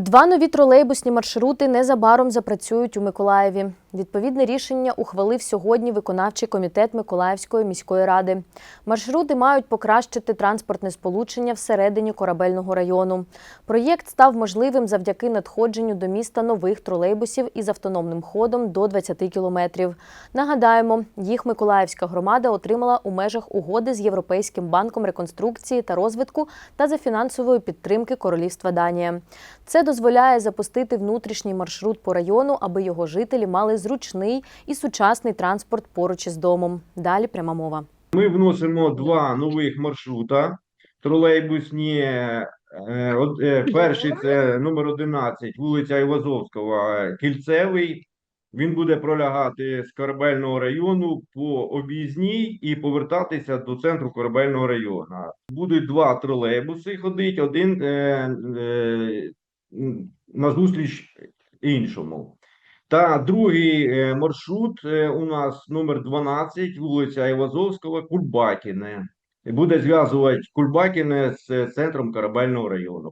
Два нові тролейбусні маршрути незабаром запрацюють у Миколаєві. Відповідне рішення ухвалив сьогодні виконавчий комітет Миколаївської міської ради. Маршрути мають покращити транспортне сполучення всередині корабельного району. Проєкт став можливим завдяки надходженню до міста нових тролейбусів із автономним ходом до 20 кілометрів. Нагадаємо, їх Миколаївська громада отримала у межах угоди з Європейським банком реконструкції та розвитку та за фінансової підтримки Королівства Данія. Це дозволяє запустити внутрішній маршрут по району, аби його жителі мали зручний і сучасний транспорт поруч із домом. Далі пряма мова. Ми вносимо два нових маршрута тролейбусні. Е, е, Перший це номер 11, вулиця Івазовського, е, Кільцевий. Він буде пролягати з корабельного району по об'їзній і повертатися до центру корабельного району. Будуть два тролейбуси ходити, один е, е, назустріч іншому. Та другий е, маршрут е, у нас номер 12, вулиця Івазовського, Кульбакіне. Буде зв'язувати Кульбакіне з е, центром корабельного району.